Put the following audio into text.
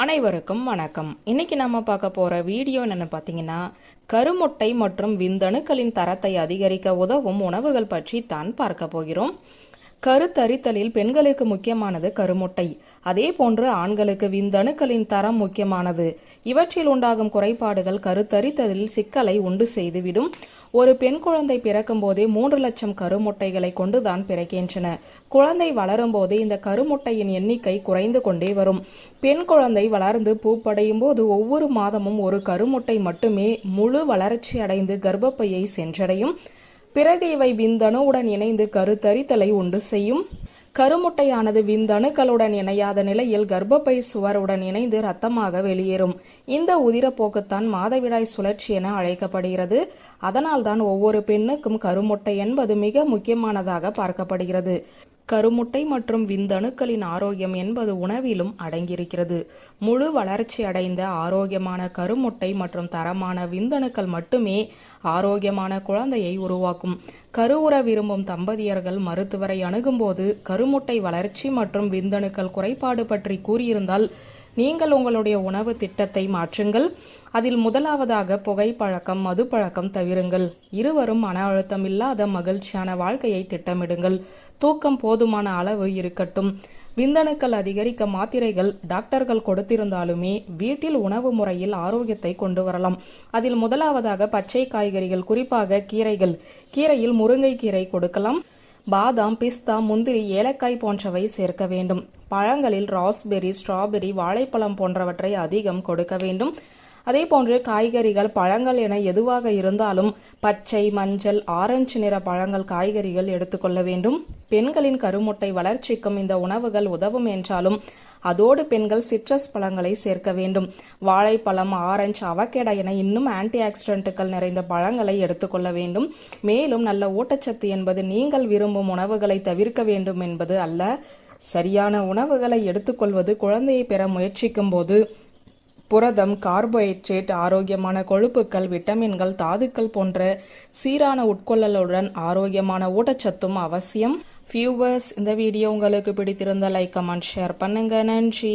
அனைவருக்கும் வணக்கம். இன்னைக்கு நம்ம பார்க்க போகிற வீடியோ என்னென்னு பார்த்தீங்கன்னா கருமுட்டை மற்றும் விந்தணுக்களின் தரத்தை அதிகரிக்க உதவும் உணவுகள் பற்றி தான் பார்க்க போகிறோம். கருத்தரித்தலில் பெண்களுக்கு முக்கியமானது கருமுட்டை. அதே போன்று ஆண்களுக்கு விந்தணுக்களின் தரம் முக்கியமானது. இவற்றில் உண்டாகும் குறைபாடுகள் கருத்தரித்தலில் சிக்கலை உண்டு செய்துவிடும். ஒரு பெண் குழந்தை பிறக்கும் போதே மூன்று லட்சம் கருமுட்டைகளை கொண்டுதான் பிறக்கின்றன. குழந்தை வளரும் போதே இந்த கருமுட்டையின் எண்ணிக்கை குறைந்து கொண்டே வரும். பெண் குழந்தை வளர்ந்து பூப்படையும் போது ஒவ்வொரு மாதமும் ஒரு கருமுட்டை மட்டுமே முழு வளர்ச்சி அடைந்து கர்ப்பப்பையை சென்றடையும். பிறகு இவை விந்தணுவுடன் இணைந்து கருத்தரித்தலை உண்டு செய்யும். கருமுட்டையானது விந்தணுக்களுடன் இணையாத நிலையில் கர்ப்பப்பை சுவருடன் இணைந்து இரத்தமாக வெளியேறும். இந்த உதிரப்போக்குத்தான் மாதவிடாய் சுழற்சி என அழைக்கப்படுகிறது. அதனால்தான் ஒவ்வொரு பெண்ணுக்கும் கருமுட்டை என்பது மிக முக்கியமானதாக பார்க்கப்படுகிறது. கருமுட்டை மற்றும் விந்தணுக்களின் ஆரோக்கியம் என்பது உணவிலும் அடங்கியிருக்கிறது. முழு வளர்ச்சி அடைந்த ஆரோக்கியமான கருமுட்டை மற்றும் தரமான விந்தணுக்கள் மட்டுமே ஆரோக்கியமான குழந்தையை உருவாக்கும். கருவுற விரும்பும் தம்பதியர்கள் மருத்துவரை அணுகும்போது கருமுட்டை வளர்ச்சி மற்றும் விந்தணுக்கள் குறைபாடு பற்றி கூறியிருந்தால் நீங்கள் உங்களுடைய உணவு திட்டத்தை மாற்றுங்கள். அதில் முதலாவதாக புகைப்பழக்கம் மது பழக்கம் தவிருங்கள். இருவரும் மன அழுத்தம் இல்லாத மகிழ்ச்சியான வாழ்க்கையை திட்டமிடுங்கள். தூக்கம் போதுமான அளவு இருக்கட்டும். விந்தணுக்கள் அதிகரிக்க மாத்திரைகள் டாக்டர்கள் கொடுத்திருந்தாலுமே வீட்டில் உணவு முறையில் ஆரோக்கியத்தை கொண்டு வரலாம். அதில் முதலாவதாக பச்சை காய்கறிகள் குறிப்பாக கீரைகள். கீரையில் முருங்கை கீரை கொடுக்கலாம். பாதாம் பிஸ்தா முந்திரி ஏலக்காய் போன்றவை சேர்க்க வேண்டும். பழங்களில் ராஸ்பெரி ஸ்ட்ராபெரி வாழைப்பழம் போன்றவற்றை அதிகம் கொடுக்க வேண்டும். அதே போன்று காய்கறிகள் பழங்கள் என எதுவாக இருந்தாலும் பச்சை மஞ்சள் ஆரஞ்சு நிற பழங்கள் காய்கறிகள் எடுத்துக்கொள்ள வேண்டும். பெண்களின் கருமுட்டை வளர்ச்சிக்கும் இந்த உணவுகள் உதவும் என்றாலும் அதோடு பெண்கள் சிட்ரஸ் பழங்களை சேர்க்க வேண்டும். வாழைப்பழம் ஆரஞ்சு அவக்கேடா என இன்னும் ஆன்டி ஆக்சிடென்ட்டுகள் நிறைந்த பழங்களை எடுத்துக்கொள்ள வேண்டும். மேலும் நல்ல ஊட்டச்சத்து என்பது நீங்கள் விரும்பும் உணவுகளை தவிர்க்க வேண்டும் என்பது அல்ல. சரியான உணவுகளை எடுத்துக்கொள்வது குழந்தையை பெற முயற்சிக்கும் போது புரதம் கார்போஹைட்ரேட் ஆரோக்கியமான கொழுப்புக்கள் விட்டமின்கள் தாதுக்கள் போன்ற சீரான உட்கொள்ளலுடன் ஆரோக்கியமான ஊட்டச்சத்தும் அவசியம். ஃபியூவர்ஸ் இந்த வீடியோ உங்களுக்கு பிடித்திருந்த லைக் கமெண்ட் ஷேர் பண்ணுங்கள் நன்றி.